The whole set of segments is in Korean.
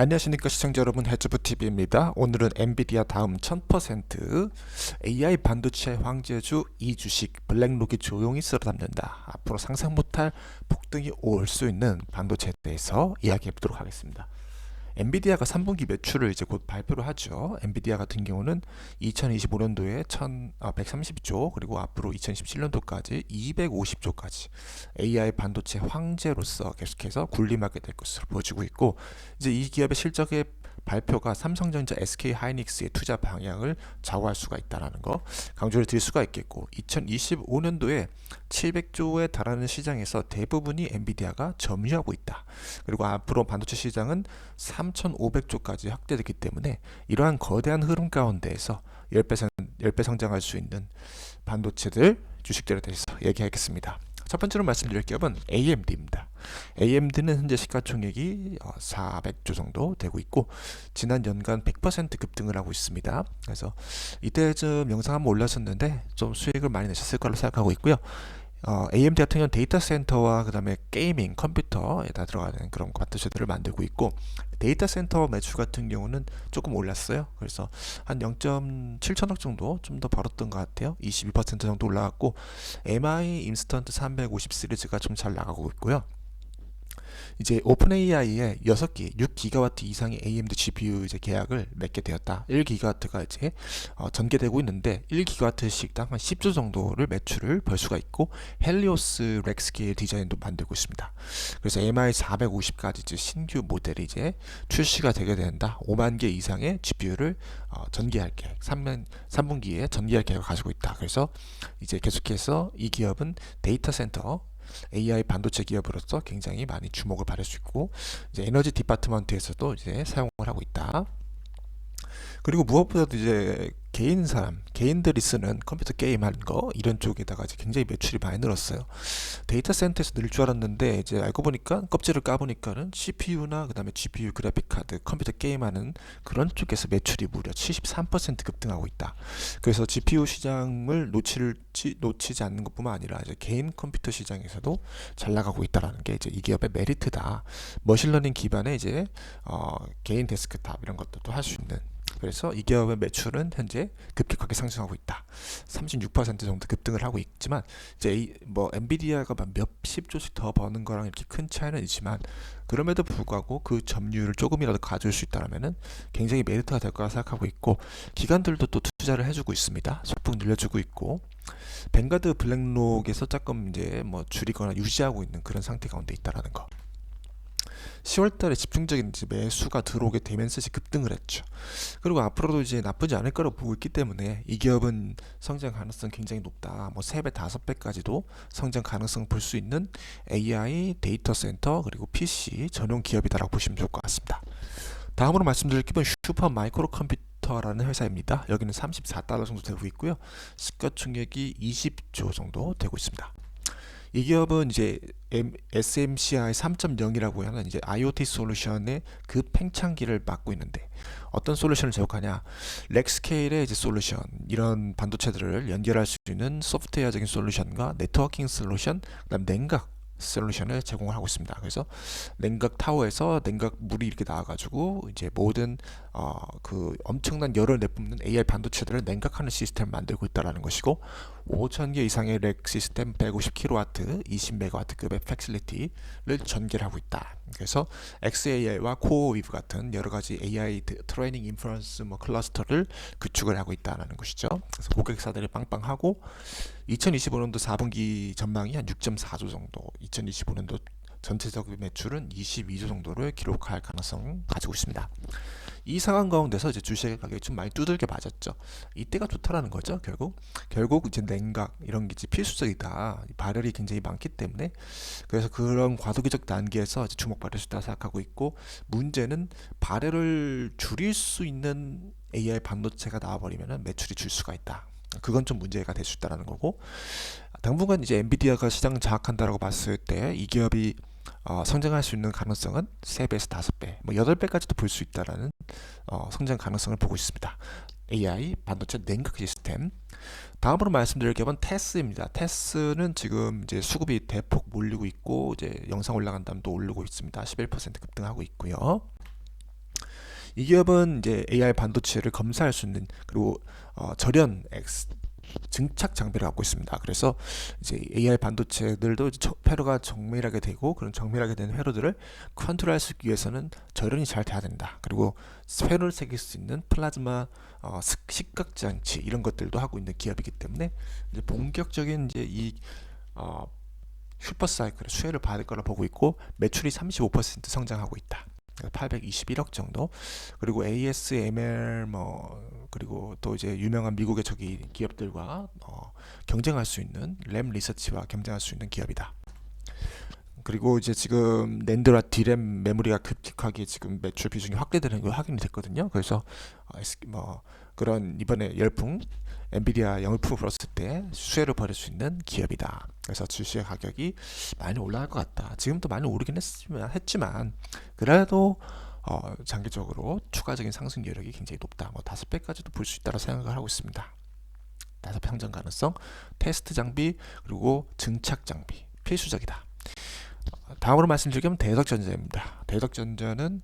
안녕하십니까 시청자 여러분 해즈브 TV입니다. 오늘은 엔비디아 다음 1000% AI 반도체 황제주 이 주식 블랙록이 조용히 쓸어 담는다. 앞으로 상상 못할 폭등이 올 수 있는 반도체에 대해서 이야기해 보도록 하겠습니다. 엔비디아가 3분기 매출을 이제 곧 발표를 하죠. 엔비디아 같은 경우는 2025년도에 1,130조 그리고 앞으로 2017년도까지 250조까지 AI 반도체 황제로서 계속해서 군림하게 될 것으로 보여지고 있고 이제 이 기업의 실적의 발표가 삼성전자, SK 하이닉스의 투자 방향을 좌우할 수가 있다라는 거 강조를 드릴 수가 있겠고 2025년도에 700조에 달하는 시장에서 대부분이 엔비디아가 점유하고 있다. 그리고 앞으로 반도체 시장은 3,500조까지 확대되기 때문에 이러한 거대한 흐름 가운데에서 10배, 성, 10배 성장할 수 있는 반도체들 주식들에 대해서 얘기하겠습니다. 첫 번째로 말씀드릴 기업은 AMD입니다. AMD는 현재 시가총액이 400조 어, 정도 되고 있고 지난 연간 100% 급등을 하고 있습니다. 그래서 이때쯤 영상 한번 올렸었는데 좀 수익을 많이 내셨을 거로 생각하고 있고요. 어, AMD 같은 경우는 데이터 센터와 그 다음에 게이밍, 컴퓨터에 다 들어가는 그런 반도체들을 만들고 있고 데이터 센터 매출 같은 경우는 조금 올랐어요. 그래서 한 0.7천억 정도 좀 더 벌었던 것 같아요. 22% 정도 올라갔고 MI 인스턴트 350 시리즈가 좀 잘 나가고 있고요. 이제 오픈 AI에 6개, 6기가와트 이상의 AMD GPU 이제 계약을 맺게 되었다. 1기가와트가 이제 어, 전개되고 있는데 1기가와트씩당 한 10조 정도를 매출을 벌 수가 있고 헬리오스 렉스케일 디자인도 만들고 있습니다. 그래서 MI 450까지 이제 신규 모델이 이제 출시가 되게 된다. 5만 개 이상의 GPU를 어, 전개할 계획, 3년 3분기에 전개할 계획을 가지고 있다. 그래서 이제 계속해서 이 기업은 데이터 센터 AI 반도체 기업으로서 굉장히 많이 주목을 받을 수 있고 이제 에너지 디파트먼트에서도 이제 사용을 하고 있다. 그리고 무엇보다도 이제 개인 사람, 개인들이 쓰는 컴퓨터 게임 하는 거 이런 쪽에다가 이제 굉장히 매출이 많이 늘었어요. 데이터 센터에서 늘 줄 알았는데 이제 알고 보니까 껍질을 까보니까는 CPU나 그다음에 GPU 그래픽 카드, 컴퓨터 게임 하는 그런 쪽에서 매출이 무려 73% 급등하고 있다. 그래서 GPU 시장을 놓치지 놓치지 않는 것뿐만 아니라 이제 개인 컴퓨터 시장에서도 잘 나가고 있다라는 게 이제 이 기업의 메리트다. 머신러닝 기반의 이제 어, 개인 데스크탑 이런 것들도 할 수 있는 그래서 이 기업의 매출은 현재 급격하게 상승하고 있다. 36% 정도 급등을 하고 있지만 이제 뭐 엔비디아가 몇십 조씩 더 버는 거랑 이렇게 큰 차이는 있지만 그럼에도 불구하고 그 점유율을 조금이라도 가져올 수 있다면은 굉장히 메리트가 될 거라 생각하고 있고 기관들도 또 투자를 해주고 있습니다. 소폭 늘려주고 있고 뱅가드 블랙록에서 조금 이제 뭐 줄이거나 유지하고 있는 그런 상태 가운데 있다라는 거. 10월달에 집중적인 매수가 들어오게 되면서 이제 급등을 했죠. 그리고 앞으로도 이제 나쁘지 않을 거라고 보고 있기 때문에 이 기업은 성장 가능성 굉장히 높다. 뭐 3배, 5배까지도 성장 가능성 볼 수 있는 AI 데이터 센터 그리고 PC 전용 기업이다라고 보시면 좋을 것 같습니다. 다음으로 말씀드릴 기업은 슈퍼 마이크로 컴퓨터 라는 회사입니다. 여기는 34달러 정도 되고 있고요. 시가총액이 20조 정도 되고 있습니다. 이 기업은 이제 SMCI 3.0이라고 하는 이제 IoT 솔루션의 그 팽창기를 맡고 있는데 어떤 솔루션을 제공하냐 렉스케일의 이제 솔루션 이런 반도체들을 연결할 수 있는 소프트웨어적인 솔루션과 네트워킹 솔루션 그다음 냉각 솔루션을 제공을 하고 있습니다. 그래서 냉각 타워에서 냉각 물이 이렇게 나와가지고 이제 모든 어, 그 엄청난 열을 내뿜는 AI 반도체들을 냉각하는 시스템을 만들고 있다라는 것이고 5,000개 이상의 렉 시스템 150kW, 20MW급의 팩실리티를 전개를 하고 있다. 그래서 XAI와 코어위브 같은 여러 가지 AI 트레이닝 인퍼런스 뭐 클러스터를 구축을 하고 있다는 것이죠. 그래서 고객사들이 빵빵하고 2025년도 4분기 전망이 한 6.4조 정도, 2025년도 전체적 매출은 22조 정도를 기록할 가능성 가지고 있습니다. 이 상황 가운데서 이제 주식 가격이 좀 많이 두들겨 맞았죠. 이때가 좋다라는 거죠. 결국 결국 이제 냉각 이런 게 이제 필수적이다. 발열이 굉장히 많기 때문에 그래서 그런 과도기적 단계에서 이제 주목받을 수 있다 생각하고 있고 문제는 발열을 줄일 수 있는 AI 반도체가 나와버리면 매출이 줄 수가 있다. 그건 좀 문제가 될 수 있다라는 거고 당분간 이제 엔비디아가 시장 장악한다라고 봤을 때 이 기업이 어, 성장할 수 있는 가능성은 3배에서 5배, 뭐 8배까지도 볼 수 있다라는 어, 성장 가능성을 보고 있습니다. AI 반도체 냉각 시스템. 다음으로 말씀드릴 기업은 테스입니다. 테스는 지금 이제 수급이 대폭 몰리고 있고 이제 영상 올라간 다음 또 오르고 있습니다. 11% 급등하고 있고요. 이 기업은 이제 AI 반도체를 검사할 수 있는 그리고 어, 절연 증착 장비를 갖고 있습니다. 그래서 이제 AI 반도체들도 회로가 정밀하게 되고 그런 정밀하게 된 회로들을 컨트롤할 수 위해서는 절연이 잘 돼야 된다. 그리고 회로를 새길 수 있는 플라즈마 어, 스- 식각 장치 이런 것들도 하고 있는 기업이기 때문에 이제 본격적인 이제 이 어, 슈퍼 사이클의 수혜를 받을 거라 보고 있고 매출이 35% 성장하고 있다. 821억 정도. 그리고 ASML 뭐 그리고 또 이제 유명한 미국의 저기 기업들과 어, 경쟁할 수 있는 램 리서치와 경쟁할 수 있는 기업이다. 그리고 이제 지금 낸드와 디램 메모리가 급격하게 지금 매출 비중이 확대되는 게 확인이 됐거든요. 그래서 어, 뭐 그런 이번에 열풍 엔비디아 영등포 불었을 때 수혜를 벌일 수 있는 기업이다. 그래서 주식 가격이 많이 올라갈 것 같다. 지금도 많이 오르긴 했지만, 했지만 그래도 어, 장기적으로 추가적인 상승 여력이 굉장히 높다. 뭐 다섯 배까지도 볼 수 있다고 생각을 하고 있습니다. 다섯 배 상승 가능성, 테스트 장비 그리고 증착 장비 필수적이다. 어, 다음으로 말씀드리면 대덕전자입니다. 대덕전자는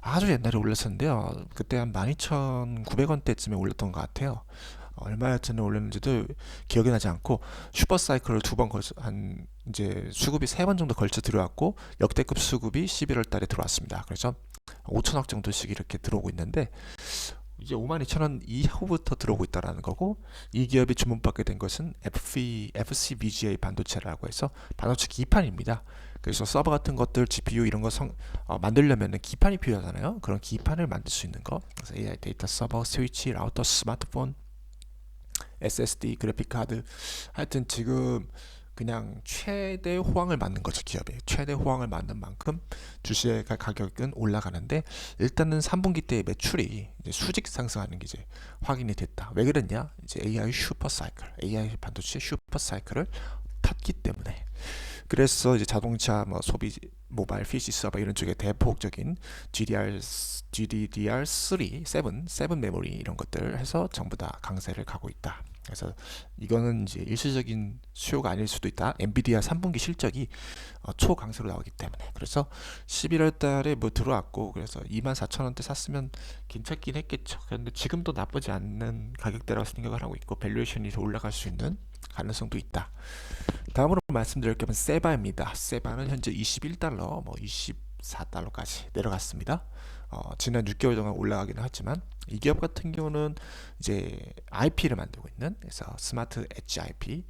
아주 옛날에 올랐었는데요. 그때 한 12,900원대쯤에 올렸던 것 같아요. 어, 얼마였전에 올렸는지도 기억이 나지 않고 슈퍼 사이클을 두 번 걸쳐 한 이제 수급이 세 번 정도 걸쳐 들어왔고 역대급 수급이 11월 달에 들어왔습니다. 그래서 5천억 정도씩 이렇게 들어오고 있는데 이제 52,000원 이후부터 들어오고 있다라는 거고 이 기업이 주문받게 된 것은 FV, FCVGA 반도체라고 해서 반도체 기판입니다. 그래서 서버 같은 것들, GPU 이런 거 성, 어, 만들려면 기판이 필요하잖아요. 그런 기판을 만들 수 있는 거. 그래서 AI 데이터 서버, 스위치, 라우터, 스마트폰, SSD, 그래픽 카드. 하여튼 지금 그냥 최대 호황을 맞는 거죠 기업이 최대 호황을 맞는 만큼 주식의 가격은 올라가는데 일단은 3분기 때 매출이 이제 수직 상승하는 게 이제 확인이 됐다. 왜 그랬냐? 이제 AI 슈퍼 사이클, AI 반도체 슈퍼 사이클을 탔기 때문에 그래서 이제 자동차 뭐 소비 모바일 PC 서버 이런 쪽에 대폭적인 GDR GDDR3 7 7 메모리 이런 것들 해서 전부 다 강세를 가고 있다. 그래서 이거는 이제 일시적인 수요가 아닐 수도 있다. 엔비디아 3분기 실적이 어, 초강세로 나오기 때문에 그래서 11월 달에 뭐 들어왔고 그래서 24,000원대 샀으면 괜찮긴 했겠죠. 그런데 지금도 나쁘지 않는 가격대라고 생각을 하고 있고 밸류에이션이 더 올라갈 수 있는 가능성도 있다. 다음으로 말씀드릴 점은 세바입니다. 세바는 현재 21달러, 뭐 24달러까지 내려갔습니다. 어, 지난 6개월 동안 올라가기는 했지만 이 기업 같은 경우는 이제 IP를 만들고 있는 그래서 스마트 엣지 IP,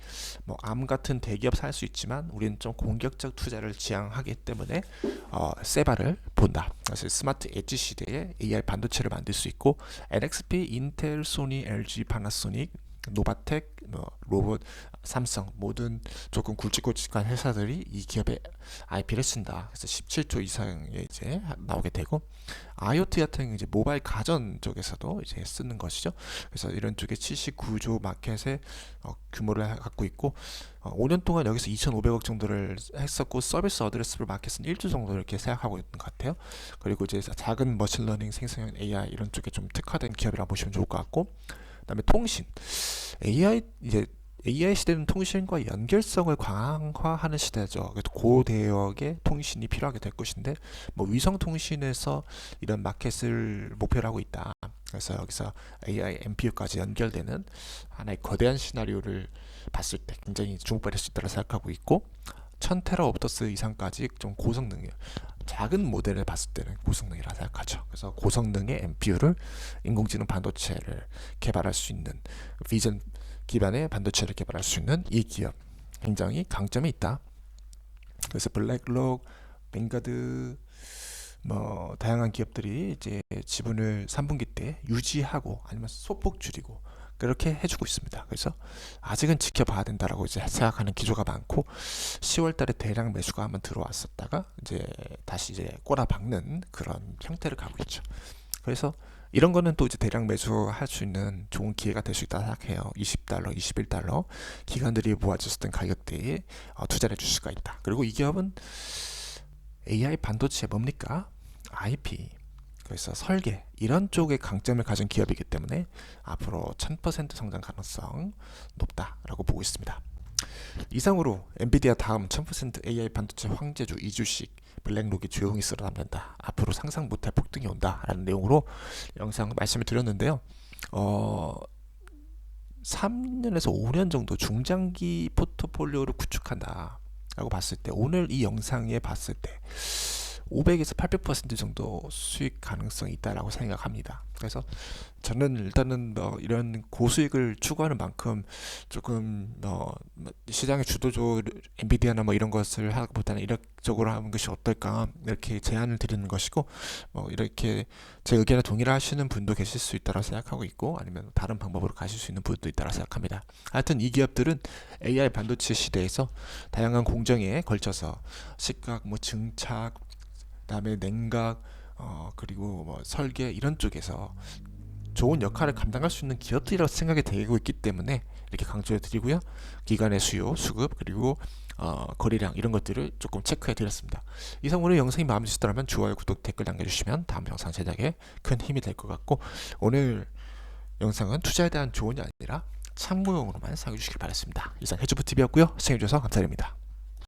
뭐 암 같은 대기업 살 수 있지만 우리는 좀 공격적 투자를 지향하기 때문에 어, 세바를 본다. 그래서 스마트 엣지 시대에 AI 반도체를 만들 수 있고 NXP, 인텔, 소니, LG, 파나소닉 노바텍, 뭐 로봇, 삼성 모든 조금 굵직굵직한 회사들이 이 기업의 IP를 쓴다. 그래서 17조 이상의 이제 나오게 되고 IoT 같은 이제 모바일 가전 쪽에서도 이제 쓰는 것이죠. 그래서 이런 쪽에 79조 마켓의 어, 규모를 갖고 있고 어, 5년 동안 여기서 2,500억 정도를 했었고 서비스 어드레스블 마켓은 1조 정도 이렇게 생각하고 있는 것 같아요. 그리고 이제 작은 머신러닝 생성형 AI 이런 쪽에 좀 특화된 기업이라 보시면 좋을 것 같고 그다음에 통신 AI 이제 AI 시대는 통신과 연결성을 강화하는 시대죠. 그래서 고대역의 통신이 필요하게 될 것인데 뭐 위성 통신에서 이런 마켓을 목표로 하고 있다. 그래서 여기서 AI MPU까지 연결되는 하나의 거대한 시나리오를 봤을 때 굉장히 주목받을 수 있다고 생각하고 있고 1000테라 옵터스 이상까지 좀 고성능이에요. 작은 모델을 봤을 때는 고성능이라 생각하죠. 그래서 고성능의 MPU를 인공지능 반도체를 개발할 수 있는 비전 기반의 반도체를 개발할 수 있는 이 기업 굉장히 강점이 있다. 그래서 블랙록, 뱅가드 뭐 다양한 기업들이 이제 지분을 3분기 때 유지하고 아니면 소폭 줄이고 그렇게 해주고 있습니다. 그래서 아직은 지켜봐야 된다라고 이제 생각하는 기조가 많고 10월달에 대량 매수가 한번 들어왔었다가 이제 다시 이제 꼬라박는 그런 형태를 가고 있죠. 그래서 이런 거는 또 이제 대량 매수할 수 있는 좋은 기회가 될 수 있다 생각해요. 20달러, 21달러 기관들이 모아줬던 가격대에 어, 투자를 해줄 수가 있다. 그리고 이 기업은 AI 반도체 뭡니까? IP 그래서 설계 이런 쪽에 강점을 가진 기업이기 때문에 앞으로 1000% 성장 가능성 높다라고 보고 있습니다. 이상으로 엔비디아 다음 1000% AI 반도체 황제주 이주식 블랙록이 조용히 쓸어 담는다. 앞으로 상상 못할 폭등이 온다라는 내용으로 영상 말씀을 드렸는데요. 어 3년에서 5년 정도 중장기 포트폴리오를 구축한다. 라고 봤을 때 오늘 이 영상에 봤을 때 500에서 800% 정도 수익 가능성이 있다라고 생각합니다. 그래서 저는 일단은 뭐 이런 고수익을 추구하는 만큼 조금 뭐 시장의 주도적 엔비디아나 뭐 이런 것을 하기보다는 이력적으로 하는 것이 어떨까 이렇게 제안을 드리는 것이고 뭐 이렇게 제 의견에 동의를 하시는 분도 계실 수 있다고 생각하고 있고 아니면 다른 방법으로 가실 수 있는 분도 있다고 생각합니다. 하여튼 이 기업들은 AI 반도체 시대에서 다양한 공정에 걸쳐서 식각, 뭐 증착, 그 다음에 냉각, 어 그리고 뭐 설계 이런 쪽에서 좋은 역할을 감당할 수 있는 기업들이라고 생각이 되고 있기 때문에 이렇게 강조해 드리고요. 기간의 수요, 수급 그리고 어, 거래량 이런 것들을 조금 체크해 드렸습니다. 이상 오늘 영상이 마음에 드셨다면 좋아요, 구독, 댓글 남겨주시면 다음 영상 제작에 큰 힘이 될 것 같고 오늘 영상은 투자에 대한 조언이 아니라 참고용으로만 사용해 주시길 바랐습니다. 이상 해주부 TV였고요. 시청해 주셔서 감사드립니다.